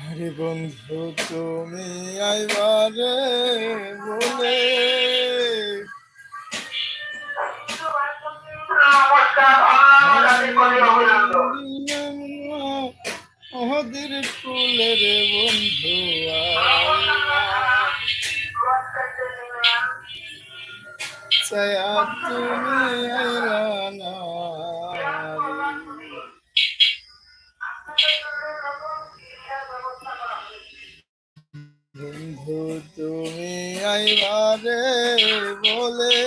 আরে বন্ধু তুমি আইবারে বলে। ওদের কুলের বন্ধু ছায়া তুমি আইলা না। বন্ধু তুমি আইবারে বলে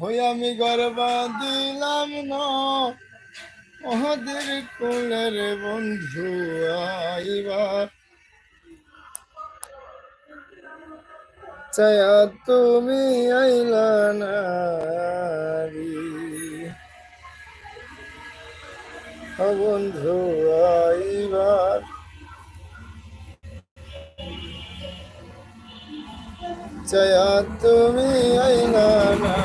হই আমি গর্বা দিলাম না। কুলের বন্ধু আইবার। ছায়া তুমি আইলা না রে। ও বন্ধু আইবার। ছায়া তুমি আইলা না।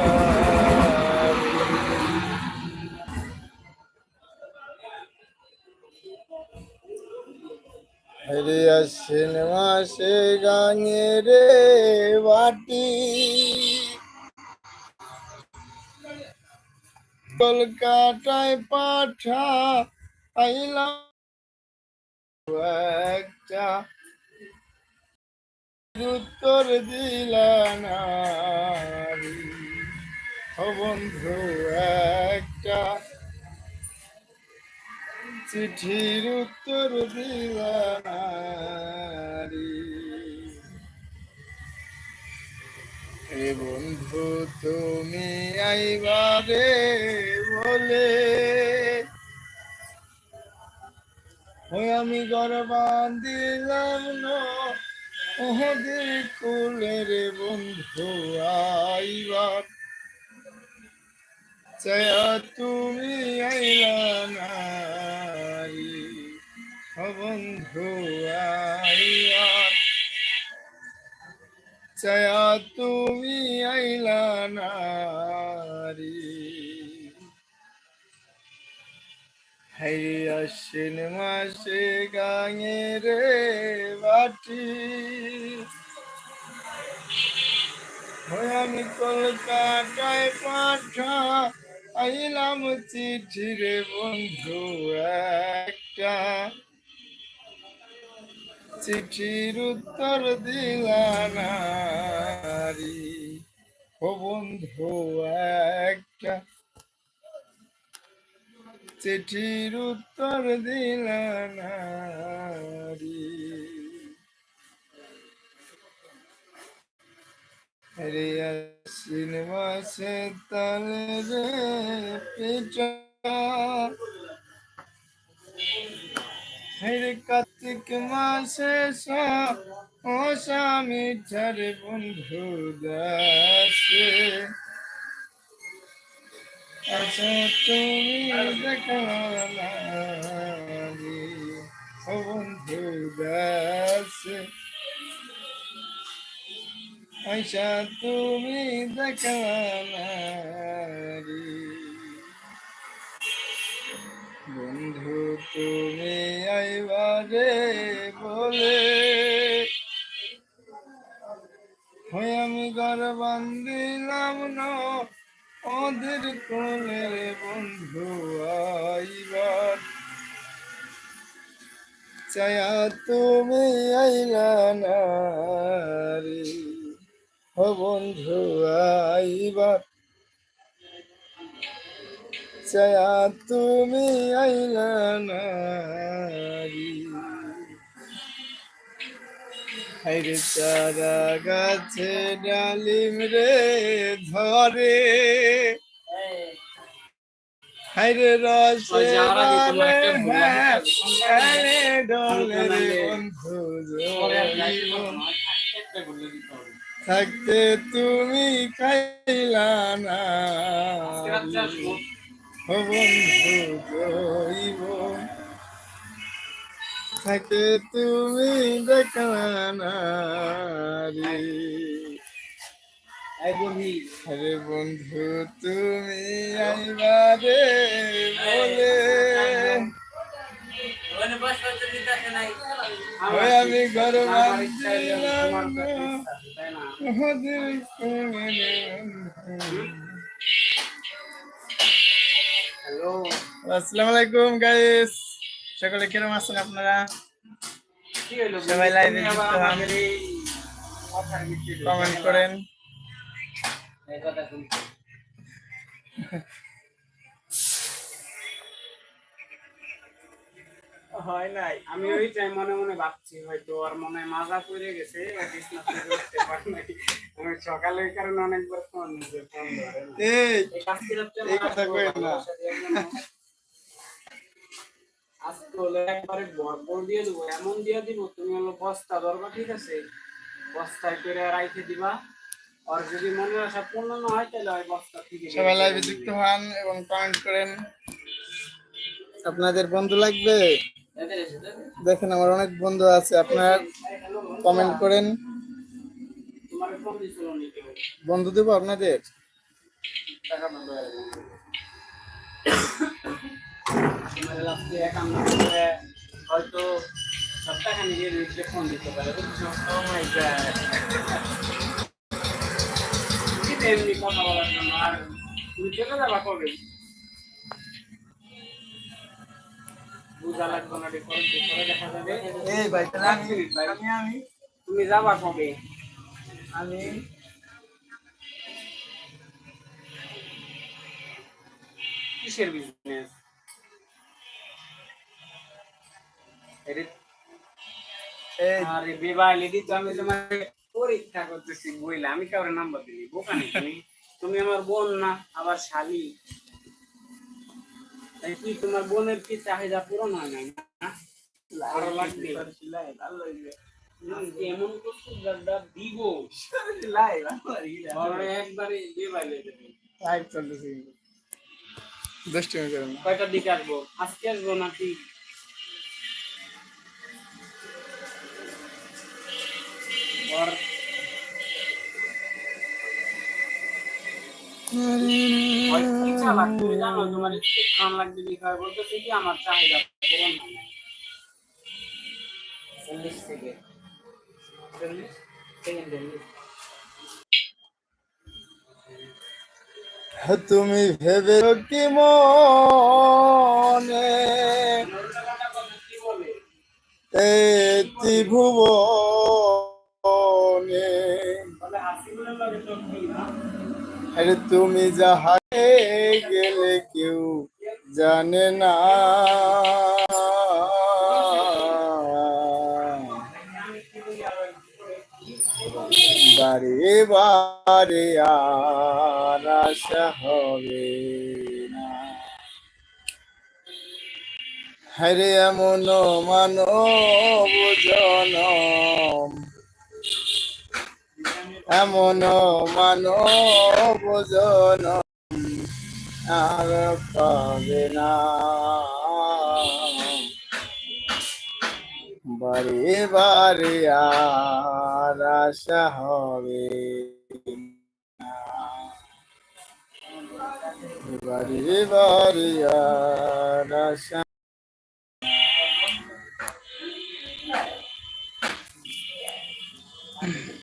হরে আশ্বিন মাসে গাঙে রে বাটি কলকাতায় পাঠা আইলাম একটা উত্তর দিলানা ও বন্ধু, একটা চিঠির উত্তর দিলানারি। এ বন্ধু, তুমি আইবারে বলে, ওই আমি গরবান দিলাম না। ওদের কুলের বন্ধু আইবার। ছায়া তুমি আইলা নাই বন্ধু আইবার। ছায়া তুমি আইলা নারী হাই আশ্বিন মাসে গাঙে রে বাটি। আমি কলকাতায় পাঠা, আইলাম চিঠি রে বন্ধু একটা। চিঠির উত্তর দিলানারি ও বন্ধু একটা। চিঠির উত্তর দিলানারি রে আশ্বিন মাসে তালে রে পিঠা। হের কার্তিক মাসে ও স্বামী বন্ধু দাসে বন্ধু দাসে আচ্ছা তুমি দেখালি বন্ধু তুমি আইবারে বলে হই আমি ঘর বান্দিলাম না। ওদের কোলের বন্ধু, আইবার। চায়া তুমি আইলা না রে। ও বন্ধু, আইবার। চায়া তুমি আইলা না রে। হাইরে চারা গাছে ডালিম রে ধরে হাইরে রসে হ্যাঁ। থাকতে তুমি খাইলা না বন্ধু জইব থাকে তুমি দেখলা না রে এই বন্ধি, আরে বন্ধু তুমি আইবারে বলে। আমি ঘর আসসালামু আলাইকুম গাইস সকলে কিরম আছেন আপনারা সবাই আবার যুক্ত হন। কমেন্ট করেন। হয় নাই আমি ওইটাই মনে মনে ভাবছি হয়তো ওর মনে হয় মাজা পড়ে গেছে। আমি সকালে কারণে অনেকবার ফোন ধরে এই কথা না। আজকে হলো একবারে ভরপুর দিয়ে দেবো এমন দিয়ে দিব তুমি হলো বস্তা ধরবা ঠিক আছে? বস্তায় করে রাইখে দিবা। আর যদি মনে আশা পূর্ণ না হয় তাহলে ওই বস্তা থেকে সবাই লাইভে যুক্ত হন এবং কমেন্ট করেন। আপনাদের বন্ধু লাগবে? দেখেন আমার অনেক বন্ধু আছে আপনার কমেন্ট করেন। বন্ধু দেবো আপনাদের? তোমার লাস্টে একান্ন করে হয়তো সপ্তাহখানি রিপ্লে দিতে পারে এমনি কথা বলার জন্য আর তুমি চলে যাবা কবে বুঝা লাগবে না দেখা যাবে এই এক ভাই। আমি আমি তুমি যাবা কবে আমি কিসের বিজনেস এই আরে বিবাহ লেডি আমি তোমাকে পরীক্ষা করতেছি বইলে আমি কাউরে নাম্বার দিলি বোকা নেই তুমি আমার বোন না আবার শালি। তাই কি তোমার বোনের কি চাহিদা পূরণ হয় নাই না? আরও লাগবে। এমন কিছু দাদা দিব। ঘরে একবারে বিবাহ লেডি। লাইভ চলতেছে। দুষ্টুমি কয়টার দিকে আসব? আজকে আসব নাকি? জানো তোমার লাগবে বলতেছে কি আমার চাহিদা পূরণ চল্লিশ থেকে। চল্লিশ? সেকেন্ড চল্লিশ। তুমি ভেবে কি মনে? এই ত্রিভুবনে আরে তুমি যাহাকে গেলে কেউ জানে না। বারে বারে আর আশা হবে না। হরে এমন মানব জনম এমন মানব জনম আর পাবে না বারে বারে আর আশা হবে। বারে বারে আর আশা